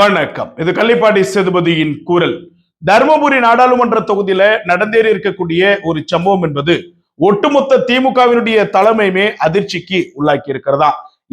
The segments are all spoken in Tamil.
வணக்கம். இது கள்ளிப்பாடி சேதுபதியின் குரல். தருமபுரி நாடாளுமன்ற தொகுதியில நடந்தேறி இருக்கக்கூடிய ஒரு சம்பவம் என்பது ஒட்டுமொத்த திமுகவினுடைய தலைமையுமே அதிர்ச்சிக்கு உள்ளாக்கி இருக்கிறதா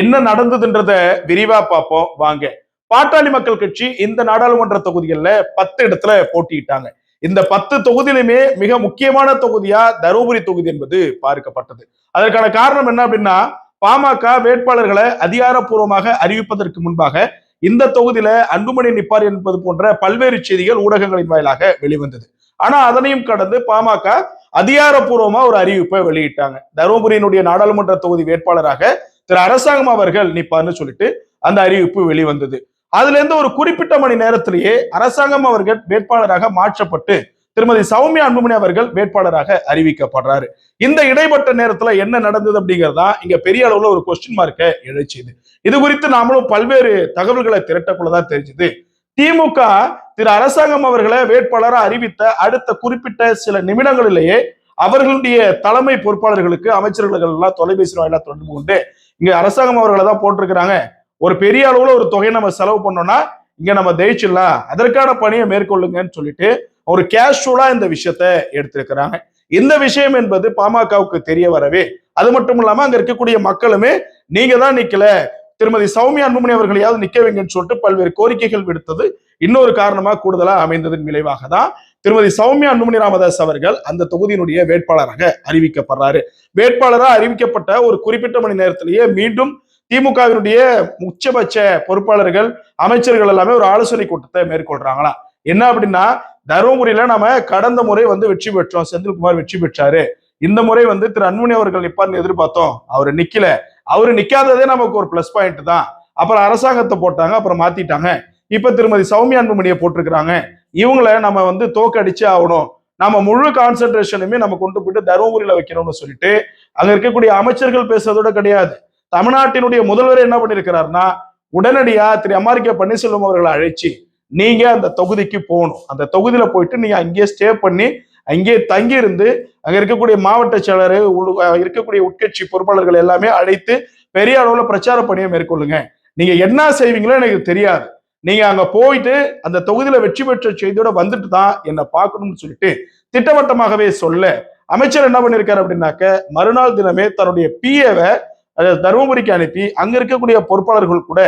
என்ன நடந்ததுன்றத விரிவா பார்ப்போம். வாங்க. பாட்டாளி மக்கள் கட்சி இந்த நாடாளுமன்ற தொகுதிகளில் பத்து இடத்துல போட்டியிட்டாங்க. இந்த பத்து தொகுதியிலுமே மிக முக்கியமான தொகுதியா தருமபுரி தொகுதி என்பது பார்க்கப்பட்டது. அதற்கான காரணம் என்ன அப்படின்னா பாமக வேட்பாளர்களை அதிகாரப்பூர்வமாக அறிவிப்பதற்கு முன்பாக இந்த தொகுதியில அன்புமணி நிப்பார் என்பது போன்ற பல்வேறு செய்திகள் ஊடகங்களின் வாயிலாக வெளிவந்தது. ஆனா அதனையும் கடந்து பாமக அதிகாரப்பூர்வமா ஒரு அறிவிப்பை வெளியிட்டாங்க. தருமபுரியினுடைய நாடாளுமன்ற தொகுதி வேட்பாளராக திரு அரசாங்கம் அவர்கள் நிப்பார்னு சொல்லிட்டு அந்த அறிவிப்பு வெளிவந்தது. அதுல இருந்து ஒரு குறிப்பிட்ட மணி நேரத்திலேயே அரசாங்கம் அவர்கள் வேட்பாளராக மாற்றப்பட்டு திருமதி சௌமியா அன்புமணி அவர்கள் வேட்பாளராக அறிவிக்கப்படுறாரு. இந்த இடைப்பட்ட நேரத்துல என்ன நடந்தது அப்படிங்கறதா இங்க பெரிய அளவுல ஒரு கொஸ்டின் மார்க்கை எழுச்சிது இது குறித்து நாமளும் பல்வேறு தகவல்களை திரட்டக்குள்ளதான் தெரிஞ்சுது. திமுக திரு அரசாங்கம் அவர்களை வேட்பாளராக அறிவித்த அடுத்த குறிப்பிட்ட சில நிமிடங்களிலேயே அவர்களுடைய தலைமை பொறுப்பாளர்களுக்கு அமைச்சர்கள் எல்லாம் தொலைபேசி வாயிலாக தொடர்பு கொண்டு இங்க அரசாங்கம் அவர்களை தான் போட்டிருக்கிறாங்க. ஒரு பெரிய அளவுல ஒரு தொகையை நம்ம செலவு பண்ணோம்னா இங்க நம்ம ஜெயிச்சிடலாம். அதற்கான பணியை மேற்கொள்ளுங்கன்னு சொல்லிட்டு ஒரு கேஷுவலா இந்த விஷயத்த எடுத்திருக்கிறாங்க. இந்த விஷயம் என்பது பாமகவுக்கு தெரிய வரவே அது மட்டும் இல்லாம அங்க இருக்கக்கூடிய மக்களுமே நீங்க தான் நிக்கல. திருமதி சௌமியா அன்புமணி அவர்களையாவது நிக்க வைங்கன்னு சொல்லிட்டு பல்வேறு கோரிக்கைகள் விடுத்தது. இன்னொரு காரணமா கூடுதலா அமைந்ததன் விளைவாக தான் திருமதி சௌமியா அன்புமணி ராமதாஸ் அவர்கள் அந்த தொகுதியினுடைய வேட்பாளராக அறிவிக்கப்படுறாரு. வேட்பாளராக அறிவிக்கப்பட்ட ஒரு குறிப்பிட்ட மணி நேரத்திலேயே மீண்டும் திமுகவினுடைய உச்சபட்ச பொறுப்பாளர்கள் அமைச்சர்கள் எல்லாமே ஒரு ஆலோசனை கூட்டத்தை மேற்கொள்றாங்களா? என்ன அப்படின்னா தருமபுரியில நம்ம கடந்த முறை வந்து வெற்றி பெற்றோம். செந்தில்குமார் வெற்றி பெற்றாரு. இந்த முறை வந்து திரு அன்புமணி அவர்கள் நிப்பார்னு எதிர்பார்த்தோம். அவர் நிக்கல. அவரு நிக்காததே நமக்கு ஒரு பிளஸ் பாயிண்ட் தான். அப்புறம் அரசாங்கத்தை போட்டாங்க அப்புறம் மாத்திட்டாங்க. இப்ப திருமதி சௌமியா அன்புமணியை போட்டிருக்கிறாங்க. இவங்களை நம்ம வந்து தோக்கடிச்சு ஆகணும். நம்ம முழு கான்சென்ட்ரேஷனுமே நம்ம கொண்டு போயிட்டு தருமபுரியில வைக்கணும்னு சொல்லிட்டு அங்க இருக்கக்கூடிய அமைச்சர்கள் பேசுறதோட கிடையாது. தமிழ்நாட்டினுடைய முதல்வர் என்ன பண்ணிருக்கிறாருன்னா உடனடியா திரு எம்ஆர்கே பன்னீர்செல்வம் அவர்களை அழைச்சி நீங்க அந்த தொகுதிக்கு போகணும். அந்த தொகுதியில போயிட்டு நீங்க அங்கேயே ஸ்டே பண்ணி அங்கேயே தங்கி இருந்து அங்க இருக்கக்கூடிய மாவட்ட செயலர் இருக்கக்கூடிய உட்கட்சி பொறுப்பாளர்கள் எல்லாமே அழைத்து பெரிய அளவுல பிரச்சார பணியை மேற்கொள்ளுங்க. நீங்க என்ன செய்வீங்களோ எனக்கு தெரியாது. நீங்க அங்க போயிட்டு அந்த தொகுதியில வெற்றி பெற்ற செய்தியோட வந்துட்டு தான் என்ன பார்க்கணும்னு சொல்லிட்டு திட்டவட்டமாகவே சொல்ல அமைச்சர் என்ன பண்ணிருக்காரு அப்படின்னாக்க மறுநாள் தினமே தன்னுடைய பிஏவை தருமபுரிக்கு அனுப்பி அங்க இருக்கக்கூடிய பொறுப்பாளர்கள் கூட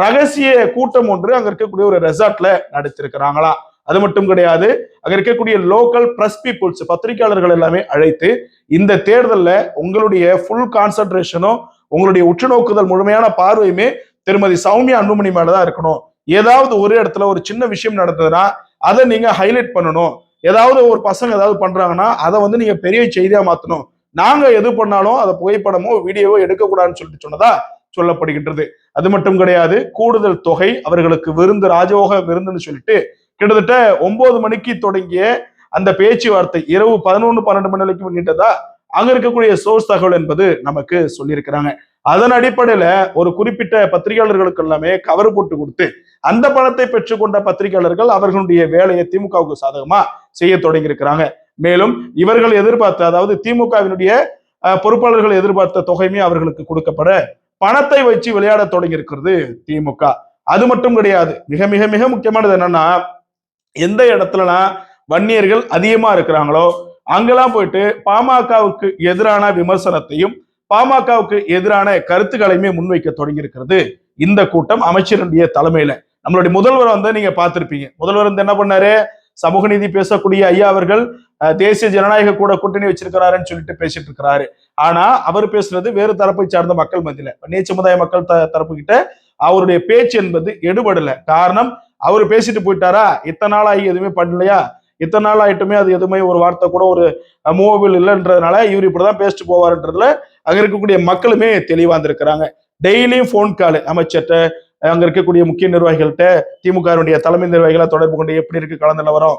ரகசிய கூட்டம் ஒன்று அங்க இருக்கக்கூடிய ஒரு ரெசார்ட்ல நடத்திருக்கிறாங்களா? அது மட்டும் கிடையாது. அங்க இருக்கக்கூடிய லோக்கல் பிரஸ் பீப்புள்ஸ் பத்திரிகையாளர்கள் எல்லாமே அழைத்து இந்த தேர்தலில் உங்களுடைய ஃபுல் கான்சன்ட்ரேஷனும் உங்களுடைய உற்றுநோக்குதல் முழுமையான பார்வையுமே திருமதி சௌமியா அன்புமணி மேலதான் இருக்கணும். ஏதாவது ஒரு இடத்துல ஒரு சின்ன விஷயம் நடந்ததுன்னா அதை நீங்க ஹைலைட் பண்ணணும். ஏதாவது ஒரு பசங்க ஏதாவது பண்றாங்கன்னா அதை வந்து நீங்க பெரிய செய்தியா மாத்தணும். நாங்க எது பண்ணாலும் அதை புகைப்படமோ வீடியோவோ எடுக்கக்கூடாதுன்னு சொல்லிட்டு சொன்னதா சொல்லப்படுகின்றது. அது மட்டும் கிடையாது கூடுதல் தொகை அவர்களுக்கு விருந்து ராஜோக விருந்துன்னு சொல்லிட்டு கிட்டத்தட்ட ஒன்பது மணிக்கு தொடங்கிய அந்த பேச்சுவார்த்தை இரவு பதினொன்று பன்னெண்டு மணி வரைக்கும் நீண்டதா அங்க இருக்கக்கூடிய சோர்ஸ் தகவல் என்பது நமக்கு சொல்லியிருக்கிறாங்க. அதன் அடிப்படையில ஒரு குறிப்பிட்ட பத்திரிகையாளர்களுக்கு எல்லாமே கவர் போட்டு கொடுத்து அந்த பணத்தை பெற்றுக்கொண்ட பத்திரிகையாளர்கள் அவர்களுடைய வேலையை திமுகவுக்கு சாதகமா செய்ய தொடங்கி இருக்கிறாங்க மேலும் இவர்கள் எதிர்பார்த்த அதாவது திமுகவினுடைய பொறுப்பாளர்கள் எதிர்பார்த்த தொகையுமே அவர்களுக்கு கொடுக்கப்பட பணத்தை வச்சு விளையாட தொடங்கி இருக்கிறது திமுக. அது மட்டும் கிடையாது. மிக மிக மிக முக்கியமானது என்னன்னா எந்த இடத்துலலாம் வன்னியர்கள் அதிகமா இருக்கிறாங்களோ அங்கெல்லாம் போயிட்டு பாமகவுக்கு எதிரான விமர்சனத்தையும் பாமகவுக்கு எதிரான கருத்துக்களையுமே முன்வைக்க தொடங்கி இருக்கிறது இந்த கூட்டம் அமைச்சருடைய தலைமையில. நம்மளுடைய முதல்வர் வந்து நீங்க பார்த்திருப்பீங்க. முதல்வர் வந்து என்ன பண்ணாரு? சமூக நீதி பேசக்கூடிய ஐயா அவர்கள் தேசிய ஜனநாயக கூட கூட்டணி வச்சிருக்கிறாருன்னு சொல்லிட்டு பேசிட்டு இருக்கிறாரு ஆனா அவர் பேசுறது வேறு தரப்பை சார்ந்த மக்கள் மத்தியில. நீ சமுதாய மக்கள் த தரப்பு கிட்ட அவருடைய பேச்சு என்பது எடுபடல. காரணம் அவர் பேசிட்டு போயிட்டாரா? இத்தனை நாள் ஆகி எதுவுமே பண்ணலையா? இத்தனை நாள் ஆயிட்டுமே அது எதுவுமே ஒரு வார்த்தை கூட ஒரு மூவபிள் இல்லைன்றதுனால இவர் இப்படிதான் பேசிட்டு போவாருன்றதுல அங்க இருக்கக்கூடிய மக்களுமே தெளிவா இருந்திருக்கிறாங்க டெய்லியும் ஃபோன் கால் அமைச்சர்கிட்ட அங்க இருக்கக்கூடிய முக்கிய நிர்வாகிகள்கிட்ட திமுகவுடைய தலைமை நிர்வாகிகளை தொடர்பு கொண்டு எப்படி இருக்கு? கலந்து நிலவரம்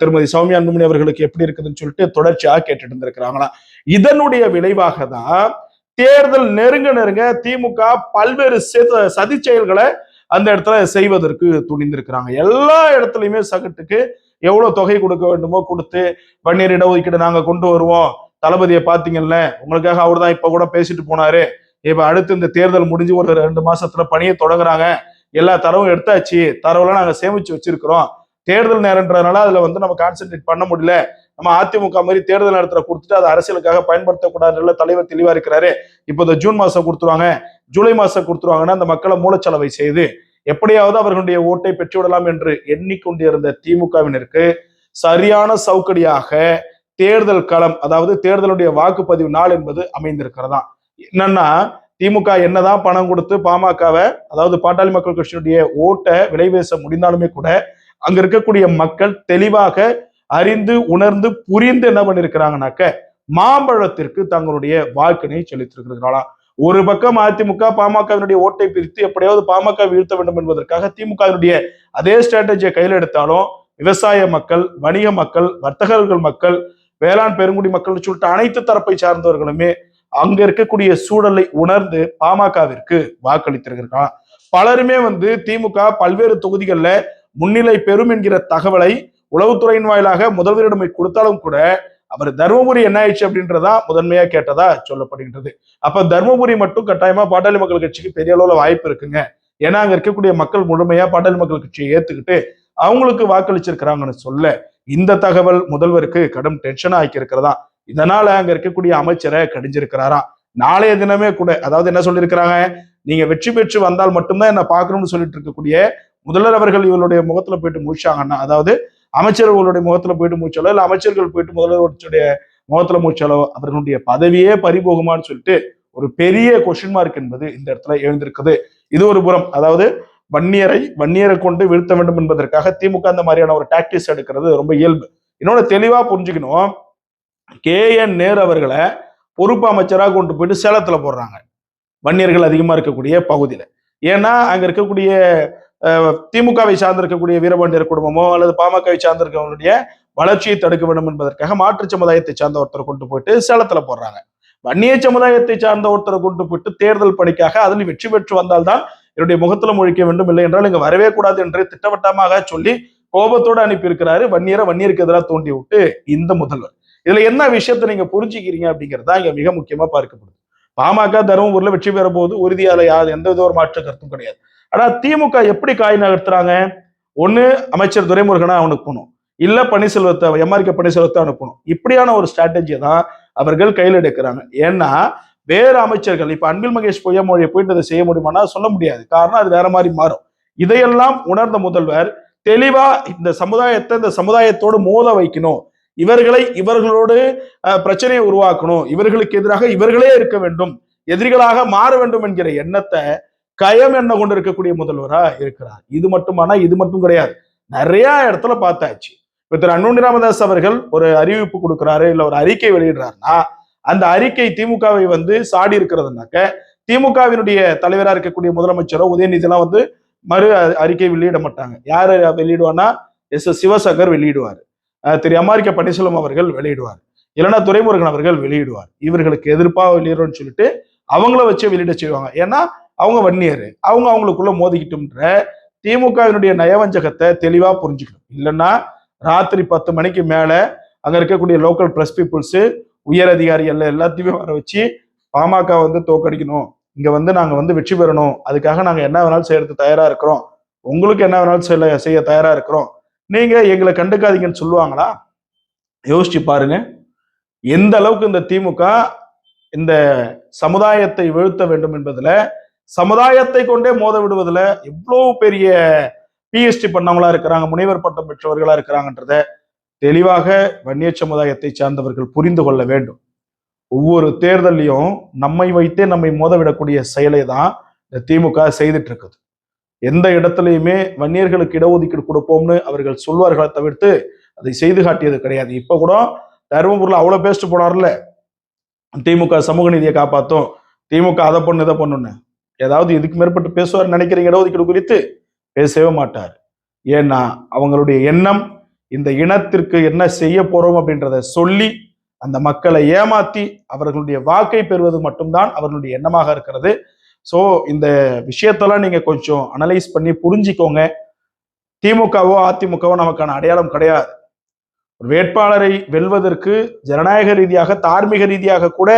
திருமதி சௌமியா அன்புமணி அவர்களுக்கு எப்படி இருக்குதுன்னு சொல்லிட்டு தொடர்ச்சியாக கேட்டுட்டு இருந்திருக்கிறாங்களாம் இதனுடைய விளைவாக தான் தேர்தல் நெருங்க நெருங்க திமுக பல்வேறு சதி செயல்களை அந்த இடத்துல செய்வதற்கு துணிந்திருக்கிறாங்க. எல்லா இடத்துலையுமே சகட்டுக்கு எவ்வளவு தொகை கொடுக்க வேண்டுமோ கொடுத்து பன்னீர் இடஒதுக்கீடு நாங்க கொண்டு வருவோம். தளபதியை பாத்தீங்கல்ல உங்களுக்காக அவர் தான் இப்ப கூட பேசிட்டு போனாரு. இப்ப அடுத்து இந்த தேர்தல் முடிஞ்சு ஒரு ரெண்டு மாசத்துல பணியை தொடங்குறாங்க. எல்லா தரவும் எடுத்தாச்சு. தரவுலாம் நாங்க சேமிச்சு வச்சிருக்கிறோம். தேர்தல் நேரன்றதுனால அதுல வந்து நம்ம கான்சென்ட்ரேட் பண்ண முடியல. நம்ம அதிமுக மாதிரி தேர்தல் நேரத்தில் கொடுத்துட்டு அதை அரசியலுக்காக பயன்படுத்தக்கூடாதுல தலைவர் தெளிவா இருக்கிறாரு. இப்போ இந்த ஜூன் மாசம் கொடுத்துருவாங்க. ஜூலை மாசம் கொடுத்துருவாங்கன்னா அந்த மக்களை மூலச்சலவை செய்து எப்படியாவது அவர்களுடைய ஓட்டை பெற்றுவிடலாம் என்று எண்ணிக்கொண்டிருந்த திமுகவினருக்கு சரியான சௌக்கடியாக தேர்தல் களம் அதாவது தேர்தலுடைய வாக்குப்பதிவு நாள் என்பது அமைந்திருக்கிறதா? என்னன்னா திமுக என்னதான் பணம் கொடுத்து பாமகவை அதாவது பாட்டாளி மக்கள் கட்சியினுடைய ஓட்டை விலை பேச முடிந்தாலுமே கூட அங்க இருக்கக்கூடிய மக்கள் தெளிவாக அறிந்து உணர்ந்து புரிந்து என்ன பண்ணிருக்கிறாங்கனாக்க மாம்பழத்திற்கு தங்களுடைய வாழ்க்கையை செலுத்திருக்கிறார்களா ஒரு பக்கம் அதிமுக பாமகவினுடைய ஓட்டை பிரித்து எப்படியாவது பாமக வீழ்த்த வேண்டும் என்பதற்காக திமுகவினுடைய அதே ஸ்ட்ராட்டஜியை கையில் எடுத்தாலும் விவசாய மக்கள் வணிக மக்கள் வர்த்தகர்கள் மக்கள் வேளாண் பெருங்குடி மக்கள் சொல்லிட்டு அனைத்து தரப்பை சார்ந்தவர்களுமே அங்க இருக்கக்கூடிய சூழலை உணர்ந்து பாமகவிற்கு வாக்களித்திருக்கிறாங்க பலருமே வந்து திமுக பல்வேறு தொகுதிகளில் முன்னிலை பெறும் என்கிற தகவலை உளவுத்துறையின் வாயிலாக முதல்வரிடம் கொடுத்தாலும் கூட அவர் தருமபுரி என்ன ஆயிடுச்சு அப்படின்றதா முதன்மையா கேட்டதா சொல்லப்படுகின்றது. அப்ப தருமபுரி மட்டும் கட்டாயமா பாட்டாளி மக்கள் கட்சிக்கு பெரிய அளவுல வாய்ப்பு இருக்குங்க. ஏன்னா அங்க இருக்கக்கூடிய மக்கள் முழுமையா பாட்டாளி மக்கள் கட்சியை ஏத்துக்கிட்டு அவங்களுக்கு வாக்களிச்சிருக்கிறாங்கன்னு சொல்ல இந்த தகவல் முதல்வருக்கு கடும் டென்ஷன் ஆக்கி இருக்கிறதா இதனால அங்க இருக்கக்கூடிய அமைச்சரை கடிஞ்சிருக்கிறாராம் நாளைய தினமே கூட அதாவது என்ன சொல்லியிருக்கிறாங்க? நீங்க வெற்றி பெற்று வந்தால் மட்டும்தான் என்ன பாக்கணும்னு சொல்லிட்டு இருக்கக்கூடிய முதல்வர் அவர்கள் இவருடைய முகத்துல போயிட்டு முடிச்சாங்கன்னா அதாவது அமைச்சர்களுடைய முகத்துல போயிட்டு மூச்சாலோ இல்ல அமைச்சர்கள் போயிட்டு முதல்வருடைய முகத்துல மூச்சாலோ அவர்களுடைய பதவியே பறிபோகுமான்னு சொல்லிட்டு ஒரு பெரிய கொஸ்டின் மார்க் என்பது இந்த இடத்துல எழுந்திருக்குது. இது ஒரு புறம். அதாவது வன்னியரை வன்னியரை கொண்டு வீழ்த்த வேண்டும் என்பதற்காக திமுக அந்த மாதிரியான ஒரு டாக்டிக்ஸ் எடுக்கிறது ரொம்ப இயல்பு. இன்னொன்னு தெளிவா புரிஞ்சுக்கணும். கே. என். நேர் அவர்களை பொறுப்பு அமைச்சராக கொண்டு போயிட்டு சேலத்துல போடுறாங்க. வன்னியர்கள் அதிகமா இருக்கக்கூடிய பகுதியில. ஏன்னா அங்க இருக்கக்கூடிய திமுகவை சார்ந்திருக்கக்கூடிய வீரபாண்டியர் குடும்பமோ அல்லது பாமகவை சார்ந்திருக்கவங்களுடைய வளர்ச்சியை தடுக்க வேண்டும் என்பதற்காக மாற்று சமுதாயத்தை சார்ந்த ஒருத்தரை கொண்டு போயிட்டு சேலத்துல போடுறாங்க. வன்னிய சமுதாயத்தை சார்ந்த ஒருத்தரை கொண்டு போயிட்டு தேர்தல் பணிக்காக அதில் வெற்றி பெற்று வந்தால்தான் என்னுடைய முகத்துல முழிக்க வேண்டும். இல்லை என்றால் இங்க வரவே கூடாது என்று திட்டவட்டமாக சொல்லி கோபத்தோடு அனுப்பியிருக்கிறாரு. வன்னியரை வன்னியருக்கு எதிராக தூண்டி விட்டு இந்த முதல்வர். இதுல என்ன விஷயத்தை நீங்க புரிஞ்சுக்கிறீங்க அப்படிங்கிறதா இங்க மிக முக்கியமா பார்க்கப்படுது. பாமக தருமபுரியில் வெற்றி பெற போது உறுதியால யார் எந்த வித ஒரு மாற்று கருத்தும் கிடையாது. ஆனா திமுக எப்படி காய் நகர்த்துறாங்க? ஒண்ணு அமைச்சர் துரைமுருகனை அனுப்பணும் இல்ல பன்னீர்செல்வத்தை எம்ஆர்கே பன்னீர்செல்வத்தை அனுப்பணும் இப்படியான ஒரு ஸ்ட்ராட்டஜியை தான் அவர்கள் கையில் எடுக்கிறாங்க. ஏன்னா வேற அமைச்சர்கள் இப்ப அன்பில் மகேஷ் பொய்யமொழியை போயிட்டு அதை செய்ய முடியுமானா சொல்ல முடியாது. காரணம் அது வேற மாதிரி மாறும். இதையெல்லாம் உணர்ந்த முதல்வர் தெளிவா இந்த சமுதாயத்தை இந்த சமுதாயத்தோடு மோத வைக்கணும். இவர்களை இவர்களோடு பிரச்சனையை உருவாக்கணும். இவர்களுக்கு எதிராக இவர்களே இருக்க வேண்டும். எதிரிகளாக மாற வேண்டும் என்கிற எண்ணத்தை கயம் என்ன கொண்டு இருக்கக்கூடிய முதல்வரா இருக்கிறார். இது மட்டுமானா இது மட்டும் கிடையாது. நிறைய இடத்துல பார்த்தாச்சு. இப்ப திரு அன்புமணி ராமதாஸ் அவர்கள் ஒரு அறிவிப்பு கொடுக்கிறாரு இல்ல ஒரு அறிக்கை வெளியிடுறாருன்னா அந்த அறிக்கை திமுகவை வந்து சாடி இருக்கிறதுனாக்க திமுகவினுடைய தலைவராக இருக்கக்கூடிய முதலமைச்சரோ உதயநிதி எல்லாம் வந்து மறு அறிக்கை வெளியிட மாட்டாங்க. யாரு வெளியிடுவான்னா எஸ் எஸ் சிவசங்கர் வெளியிடுவார். அஹ் திரு எம்ஆர்கே பன்னீர்செல்வம் அவர்கள் வெளியிடுவார். இல்லைன்னா துரைமுருகன் அவர்கள் வெளியிடுவார். இவர்களுக்கு எதிர்ப்பாக வெளியிடுறோம்னு சொல்லிட்டு அவங்கள வச்சு வெளியிட செய்வாங்க. ஏன்னா அவங்க வன்னியர். அவங்க அவங்களுக்குள்ள மோதிக்கிட்டுன்ற திமுகவினுடைய நயவஞ்சகத்தை தெளிவாக புரிஞ்சுக்கணும். இல்லைன்னா ராத்திரி பத்து மணிக்கு மேலே அங்கே இருக்கக்கூடிய லோக்கல் ப்ரெஸ் பீப்புள்ஸு உயர் அதிகாரிகள் எல்லாத்தையுமே வர வச்சு பாமக வந்து தோக்கடிக்கணும். இங்கே வந்து நாங்கள் வந்து வெற்றி பெறணும். அதுக்காக நாங்கள் என்ன வேணாலும் செய்யறதுக்கு தயாராக இருக்கிறோம். உங்களுக்கு என்ன வேணாலும் செய்ய செய்ய தயாராக இருக்கிறோம். நீங்கள் எங்களை கண்டுக்காதீங்கன்னு சொல்லுவாங்களா? யோசிச்சு பாருங்க. எந்த அளவுக்கு இந்த திமுக இந்த சமுதாயத்தை வீழ்த்த வேண்டும் என்பதில் சமுதாயத்தை கொண்டே மோத விடுவதில் எவ்வளோ பெரிய பிஎஸ்டி பண்ணவங்களா இருக்கிறாங்க முனைவர் பட்டம் பெற்றவர்களா இருக்கிறாங்கன்றத தெளிவாக வன்னிய சமுதாயத்தை சார்ந்தவர்கள் புரிந்து கொள்ள வேண்டும். ஒவ்வொரு தேர்தலையும் நம்மை வைத்தே நம்மை மோதவிடக்கூடிய செயலை தான் இந்த திமுக செய்துட்டு இருக்குது எந்த இடத்துலையுமே வன்னியர்களுக்கு இடஒதுக்கீடு கொடுப்போம்னு அவர்கள் சொல்வார்களை தவிர்த்து அதை செய்து காட்டியது கிடையாது. இப்போ கூட தருமபுரியில் அவ்வளோ பேசிட்டு போனார்ல. திமுக சமூக நீதியை காப்பாற்றும் திமுக அதை பண்ணு இதை பண்ணுன்னு ஏதாவது இதுக்கு மேற்பட்டு பேசுவார் நினைக்கிறீங்க இடஒதுக்கீடு குறித்து? பேசவே மாட்டார். ஏன்னா அவங்களுடைய எண்ணம் இந்த இனத்திற்கு என்ன செய்ய போறோம் அப்படின்றத சொல்லி அந்த மக்களை ஏமாத்தி அவர்களுடைய வாக்கை பெறுவது மட்டும்தான் அவர்களுடைய எண்ணமாக இருக்கிறது. ஸோ இந்த விஷயத்தெல்லாம் நீங்க கொஞ்சம் அனலைஸ் பண்ணி புரிஞ்சிக்கோங்க. திமுகவோ அதிமுகவோ நமக்கான அடையாளம் கிடையாது. ஒரு வேட்பாளரை வெல்வதற்கு ஜனநாயக ரீதியாக தார்மீக ரீதியாக கூட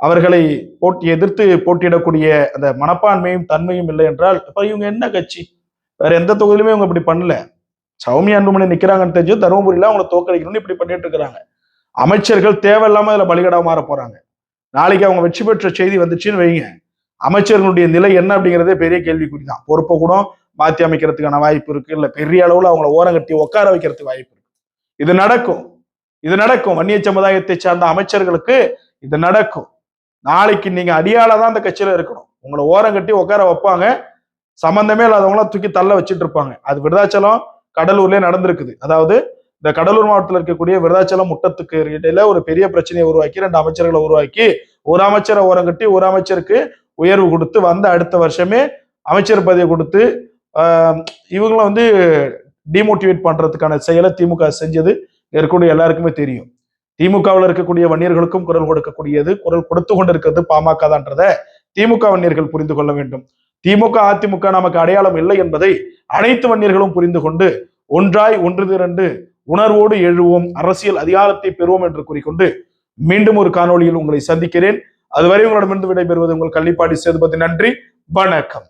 அவர்களை போட்டி எதிர்த்து போட்டியிடக்கூடிய அந்த மனப்பான்மையும் தன்மையும் இல்லை என்றால் இப்ப இவங்க என்ன கட்சி? வேற எந்த தொகுதியிலுமே இவங்க இப்படி பண்ணல. சௌமி அன்புமணி நிக்கிறாங்கன்னு தெரிஞ்சு தருமபுரியில அவங்கள தோக்கடிக்கணும்னு இப்படி பண்ணிட்டு இருக்கிறாங்க. அமைச்சர்கள் தேவையில்லாம இதுல பலிகடா மாற போறாங்க. நாளைக்கு அவங்க வெற்றி பெற்ற செய்தி வந்துச்சுன்னு வைங்க. அமைச்சர்களுடைய நிலை என்ன அப்படிங்கிறதே பெரிய கேள்விக்குறி தான் பொறுப்பை கூட மாற்றி அமைக்கிறதுக்கான வாய்ப்பு இருக்கு. இல்லை பெரிய அளவில் அவங்கள ஓரம் கட்டி உட்கார வைக்கிறதுக்கு வாய்ப்பு இருக்கு. இது நடக்கும். இது நடக்கும். வன்னிய சமுதாயத்தை சார்ந்த அமைச்சர்களுக்கு இது நடக்கும். நாளைக்கு நீங்க அடியால தான் அந்த கட்சியில இருக்கணும். உங்களை ஓரம் கட்டி உட்கார வைப்பாங்க. சம்பந்தமே இல்லாதவங்களாம் தூக்கி தள்ள வச்சுட்டு இருப்பாங்க. அது விருதாச்சலம் கடலூர்லயே நடந்திருக்குது. அதாவது இந்த கடலூர் மாவட்டத்தில் இருக்கக்கூடிய விருதாச்சலம் முட்டத்துக்கு இடையில ஒரு பெரிய பிரச்சனையை உருவாக்கி ரெண்டு அமைச்சர்களை உருவாக்கி ஒரு அமைச்சரை ஓரம் கட்டி ஒரு அமைச்சருக்கு உயர்வு கொடுத்து வந்த அடுத்த வருஷமே அமைச்சர் பதவியை கொடுத்து இவங்களை வந்து டிமோட்டிவேட் பண்றதுக்கான செயலை திமுக செஞ்சது. இருக்கக்கூடிய எல்லாருக்குமே தெரியும். திமுகவில் இருக்கக்கூடிய வன்னியர்களுக்கும் குரல் கொடுக்கக்கூடியது குரல் கொடுத்து கொண்டிருக்கிறது பாமக தான்றத திமுக வன்னியர்கள் புரிந்து கொள்ள வேண்டும். திமுக அதிமுக நமக்கு அடையாளம் இல்லை என்பதை அனைத்து வன்னியர்களும் புரிந்து கொண்டு ஒன்றாய் ஒன்று திரண்டு உணர்வோடு எழுவோம் அரசியல் அதிகாரத்தை பெறுவோம் என்று கூறிக்கொண்டு மீண்டும் ஒரு காணொளியில் உங்களை சந்திக்கிறேன். அதுவரை உங்களிடமிருந்து விடைபெறுவது உங்கள் கள்ளிப்பாடி சேதுபதி. நன்றி வணக்கம்.